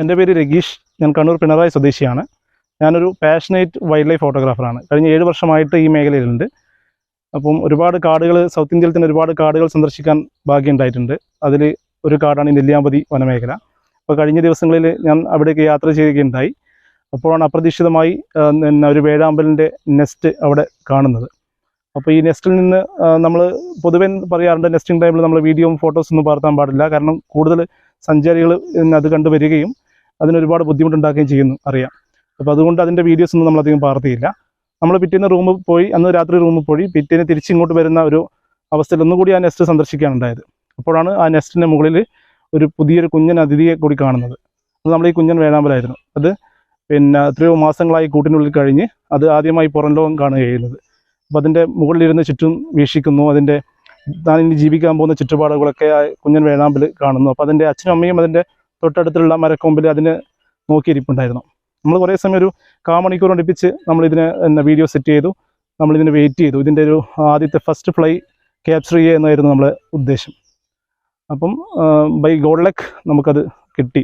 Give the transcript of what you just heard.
എന്റെ പേര് രഗീഷ്. ഞാൻ കണ്ണൂർ പിണറായി സ്വദേശിയാണ്. ഞാനൊരു പാഷനേറ്റ് വൈൽഡ് ലൈഫ് ഫോട്ടോഗ്രാഫറാണ് കഴിഞ്ഞ ഏഴ് വർഷമായിട്ട് ഈ മേഖലയിലുണ്ട്. അപ്പം ഒരുപാട് കാടുകൾ സൗത്ത് ഇന്ത്യയിൽ തന്നെ ഒരുപാട് കാടുകൾ സന്ദർശിക്കാൻ ഭാഗ്യമുണ്ടായിട്ടുണ്ട് അതിൽ ഒരു കാടാണ് നെല്ലിയാമ്പതി വനമേഖല. അപ്പോൾ കഴിഞ്ഞ ദിവസങ്ങളിൽ ഞാൻ അവിടേക്ക് യാത്ര ചെയ്യുകയുണ്ടായി. അപ്പോഴാണ് അപ്രതീക്ഷിതമായി പിന്നെ ഒരു വേഴാമ്പലിന്റെ നെസ്റ്റ് അവിടെ കാണുന്നത്. അപ്പോൾ ഈ നെസ്റ്റിൽ നിന്ന് നമ്മൾ പൊതുവെ പറയാറുണ്ട് നെസ്റ്റിംഗ് ടൈമിൽ നമ്മൾ വീഡിയോയും ഫോട്ടോസ് ഒന്നും പകർത്താൻ പാടില്ല. കാരണം കൂടുതൽ സഞ്ചാരികൾ അത് കണ്ടു വരികയും അതിനൊരുപാട് ബുദ്ധിമുട്ടുണ്ടാക്കുകയും ചെയ്യുന്നു അറിയാം. അപ്പോൾ അതുകൊണ്ട് അതിന്റെ വീഡിയോസ് ഒന്നും നമ്മളധികം പാർത്തിയില്ല. നമ്മൾ പിറ്റേന്ന് റൂമിൽ പോയി അന്ന് രാത്രി റൂമിൽ പോയി പിറ്റേന്ന് തിരിച്ചിങ്ങോട്ട് വരുന്ന ഒരു അവസ്ഥയിൽ ഒന്നുകൂടി ആ നെസ്റ്റ് സന്ദർശിക്കുകയാണ് ഉണ്ടായത് അപ്പോഴാണ് ആ നെസ്റ്റിന്റെ മുകളിൽ ഒരു പുതിയൊരു കുഞ്ഞൻ അതിഥിയെ കൂടി കാണുന്നത്. അത് നമ്മൾ ഈ കുഞ്ഞൻ വേണാമ്പലായിരുന്നു അത് പിന്നെ എത്രയോ മാസങ്ങളായി കൂട്ടിനുള്ളിൽ കഴിഞ്ഞ് അത് ആദ്യമായി പുറം ലോകം കാണുക ചെയ്യുന്നത്. അപ്പോൾ അതിന്റെ മുകളിലിരുന്ന് ചുറ്റും വീക്ഷിക്കുന്നു. അതിന്റെ താൻ ഇനി ജീവിക്കാൻ പോകുന്ന ചുറ്റുപാടുകളൊക്കെ ആ കുഞ്ഞൻ വേണാമ്പൽ കാണുന്നു. അപ്പോൾ അതിന്റെ അച്ഛനും അമ്മയും അതിന്റെ തൊട്ടടുത്തുള്ള മരക്കൊമ്പിൽ അതിന് നോക്കിയിരിപ്പുണ്ടായിരുന്നു. നമ്മൾ കുറേ സമയം ഒരു കാമണിക്കൂർ മണിക്കൂർ അടുപ്പിച്ച് നമ്മളിതിനെ പിന്നെ വീഡിയോ സെറ്റ് ചെയ്തു. നമ്മളിതിന് വെയിറ്റ് ചെയ്തു. ഇതിന്റെ ഒരു ആദ്യത്തെ ഫസ്റ്റ് ഫ്ലൈ ക്യാപ്ചർ ചെയ്യുക എന്നായിരുന്നു നമ്മുടെ ഉദ്ദേശം. അപ്പം ബൈ ഗോഡ് ലക്ക് നമുക്കത് കിട്ടി.